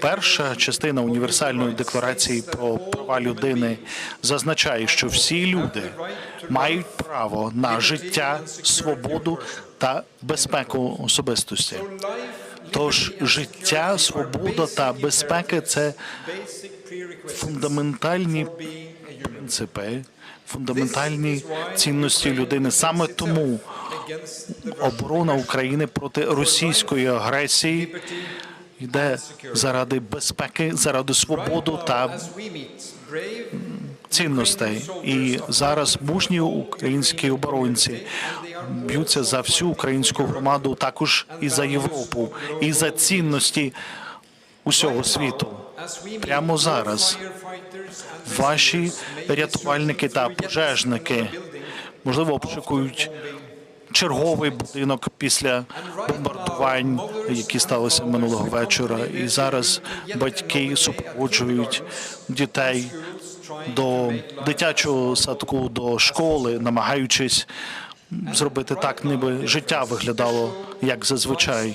Перша частина універсальної декларації про права людини зазначає, що всі люди мають право на життя, свободу та безпеку особистості. Тож життя, свобода та безпека це фундаментальні принципи, фундаментальні цінності людини. Саме тому оборона України проти російської агресії йде заради безпеки, заради свободи та цінностей. І зараз мужні українські оборонці б'ються за всю українську громаду, також і за Європу, і за цінності усього світу. Прямо зараз ваші рятувальники та пожежники можливо обшукують черговий будинок після бомбардувань, які сталися минулого вечора. І зараз батьки супроводжують дітей до дитячого садку, до школи, намагаючись зробити так, ніби життя виглядало як зазвичай.